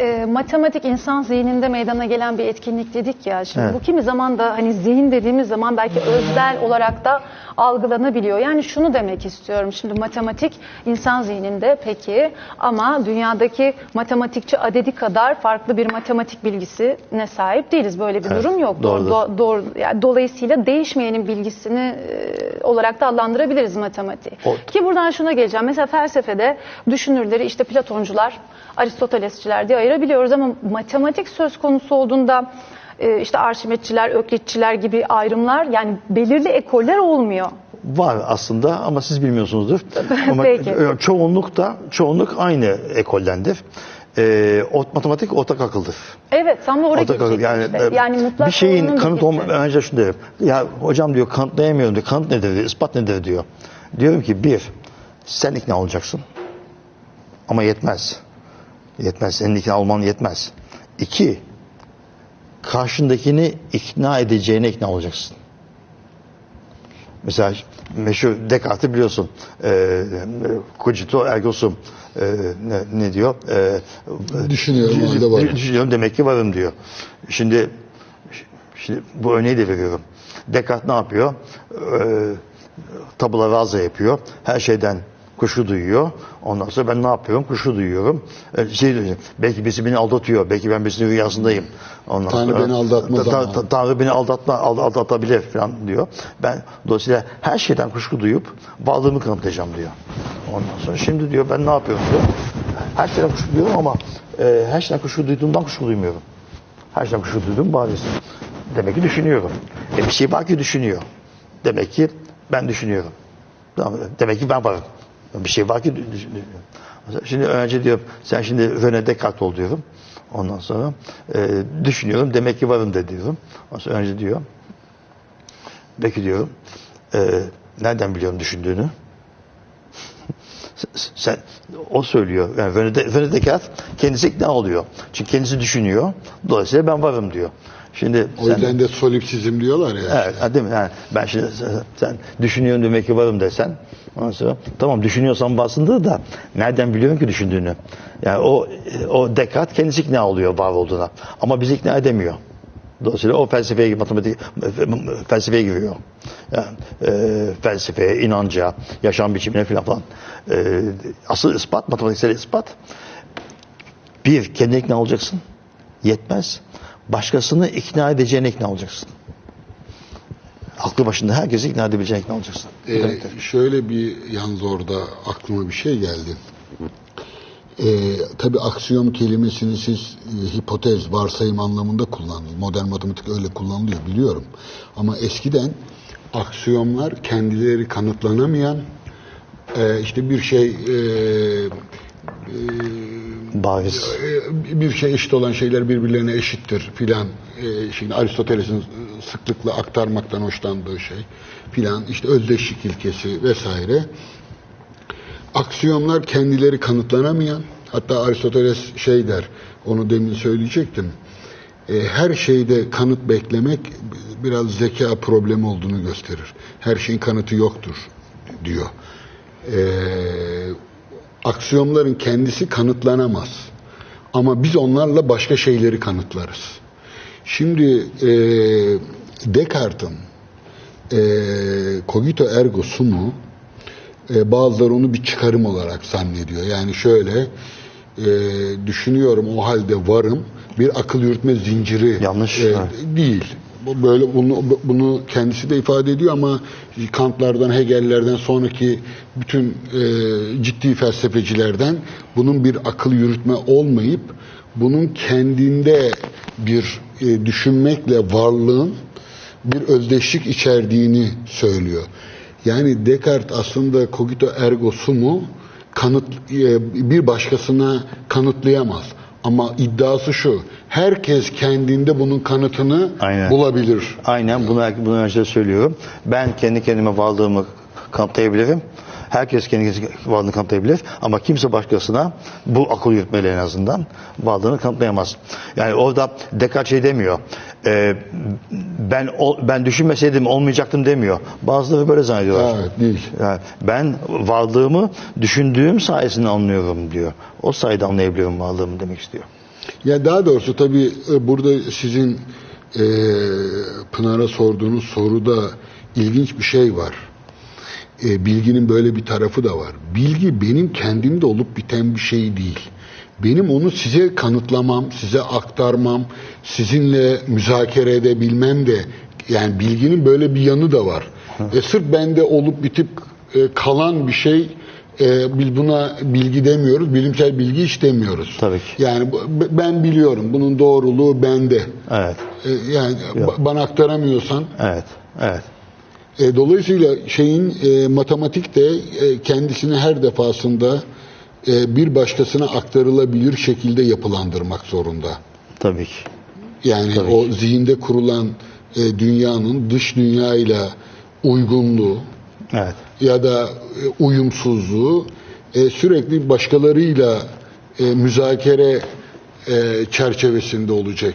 E, matematik insan zihninde meydana gelen bir etkinlik dedik ya. Şimdi Evet. bu kimi zaman da hani zihin dediğimiz zaman belki özel olarak da algılanabiliyor. Yani şunu demek istiyorum. Şimdi matematik insan zihninde peki ama dünyadaki matematikçi adedi kadar farklı bir matematik bilgisine sahip değiliz. Böyle bir Evet, durum yok. doğrudur. Do- doğru, yani dolayısıyla değişmeyenin bilgisini e, olarak da adlandırabiliriz matematiği. O- Ki buradan şuna geleceğim. Mesela felsefede düşünürleri işte Platoncular, Aristotelesçiler diye ayırabiliyoruz ama matematik söz konusu olduğunda e, işte Arşimetçiler, Öklitçiler gibi ayrımlar yani belirli ekoller olmuyor. Var aslında ama siz bilmiyorsunuzdur. ama Peki. çoğunluk da çoğunluk aynı ekoldendir. Ee, o, matematik ortak akıldır. Evet tam da oraya Ortak akıl gelecektim işte. e, Yani mutlak bir şeyin kanıt olma önce şunu derim. Ya hocam diyor kanıtlayamıyorum diyor. Kanıt nedir diyor. ispat nedir diyor. Diyorum ki bir sen ikna olacaksın. Ama yetmez. Yetmez. Senin ikna olman yetmez. İki karşındakini ikna edeceğine ikna olacaksın. Mesela meşhur Descartes'i biliyorsun. E, cogito ergo sum. E, ne, ne diyor? E, Düşünüyorum, halde varım. Düşünüyorum demek ki varım diyor. Şimdi şimdi bu örneği de veriyorum. Descartes ne yapıyor? E, tabula rasa yapıyor. Her şeyden kuşku duyuyor. Ondan sonra ben ne yapıyorum? Kuşku duyuyorum. E, şey diyor, belki birisi beni aldatıyor. Belki ben birisinin rüyasındayım. Ondan Tanrı sonra, beni aldatmaz Ta- ta- ta- Tanrı beni aldatma, ald- aldatabilir falan diyor. Ben dolayısıyla her şeyden kuşku duyup varlığımı kanıtlayacağım diyor. Ondan sonra şimdi diyor ben ne yapıyorum diyor. Her şeyden kuşku duyuyorum ama e, her şeyden kuşku duyduğumdan kuşku duymuyorum. Her şeyden kuşku duyduğum bariz. Demek ki düşünüyorum. E bir şey var ki düşünüyor. Demek ki ben düşünüyorum. Demek ki ben varım. Bir şey var ki. Şimdi önce diyor sen şimdi René Descartes ol diyorum. Ondan sonra e, düşünüyorum demek ki varım de diyorum. Ondan sonra önce diyor peki diyorum e, nereden biliyorum düşündüğünü? Sen o söylüyor. Yani Descartes kendisi ikna oluyor. Çünkü kendisi düşünüyor. Dolayısıyla ben varım diyor. Şimdi O yüzden de solipsizm diyorlar ya. Evet, değil mi? Yani ben şimdi sen, sen düşünüyorsun demek ki varım desen. Ondan sonra tamam düşünüyorsan basındır da nereden biliyorsun ki düşündüğünü? Yani o o Descartes kendisi ikna oluyor var olduğuna. Ama bizi ikna edemiyor. Dolayısıyla o felsefeye matematik felsefeye giriyor. Yani, e, felsefeye, inanca, yaşam biçimine falan falan. E, asıl ispat, matematiksel ispat. Bir, kendine ikna olacaksın. Yetmez. Başkasını ikna edeceğine ikna olacaksın. Aklı başında herkesi ikna edebileceğine ikna olacaksın. Ee, şöyle bir yalnız orada aklıma bir şey geldi. Ee, tabii aksiyom kelimesini siz e, hipotez, varsayım anlamında kullandınız. Modern matematik öyle kullanılıyor biliyorum. Ama eskiden aksiyomlar kendileri kanıtlanamayan e, işte bir şey e, Bariz. e, bir şey eşit olan şeyler birbirlerine eşittir filan. E, şimdi Aristoteles'in sıklıkla aktarmaktan hoşlandığı şey filan. işte özdeşlik ilkesi vesaire. Aksiyomlar kendileri kanıtlanamayan, hatta Aristoteles şey der, onu demin söyleyecektim. E, her şeyde kanıt beklemek biraz zeka problemi olduğunu gösterir. Her şeyin kanıtı yoktur diyor. E, aksiyomların kendisi kanıtlanamaz. Ama biz onlarla başka şeyleri kanıtlarız. Şimdi e, Descartes'in e, cogito ergo sumu e, bazıları onu bir çıkarım olarak zannediyor. Yani şöyle e, düşünüyorum o halde varım bir akıl yürütme zinciri Yanlış, e, değil. Bu Böyle bunu bunu kendisi de ifade ediyor ama Kantlardan, Hegellerden sonraki bütün e, ciddi felsefecilerden bunun bir akıl yürütme olmayıp bunun kendinde bir e, düşünmekle varlığın bir özdeşlik içerdiğini söylüyor. Yani Descartes aslında cogito ergo sumu kanıt e, bir başkasına kanıtlayamaz. Ama iddiası şu. Herkes kendinde bunun kanıtını Aynen. bulabilir. Aynen bunu, bunu önce söylüyorum. Ben kendi kendime varlığımı kanıtlayabilirim. Herkes kendi kendine varlığını kanıtlayabilir. Ama kimse başkasına bu akıl yürütmeyle en azından varlığını kanıtlayamaz. Yani orada Descartes şey demiyor. e, ben o- ben düşünmeseydim olmayacaktım demiyor. Bazıları böyle zannediyorlar. Evet, değil. Yani ben varlığımı düşündüğüm sayesinde anlıyorum diyor. O sayede anlayabiliyorum varlığımı demek istiyor. Ya daha doğrusu tabii e, burada sizin e, Pınar'a sorduğunuz soruda ilginç bir şey var. E, bilginin böyle bir tarafı da var. Bilgi benim kendimde olup biten bir şey değil. Benim onu size kanıtlamam, size aktarmam, sizinle müzakere edebilmem de yani bilginin böyle bir yanı da var. E, sırf bende olup bitip e, kalan bir şey e, biz buna bilgi demiyoruz, bilimsel bilgi hiç demiyoruz. Tabii ki. Yani ben biliyorum bunun doğruluğu bende. Evet. E, yani ba- bana aktaramıyorsan Evet. Evet. E, dolayısıyla şeyin e, matematik de e, kendisini her defasında e, bir başkasına aktarılabilir şekilde yapılandırmak zorunda. Tabii ki. Yani Tabii o ki. zihinde kurulan e, dünyanın dış dünyayla uygunluğu Evet. ya da e, uyumsuzluğu e, sürekli başkalarıyla e, müzakere e, çerçevesinde olacak.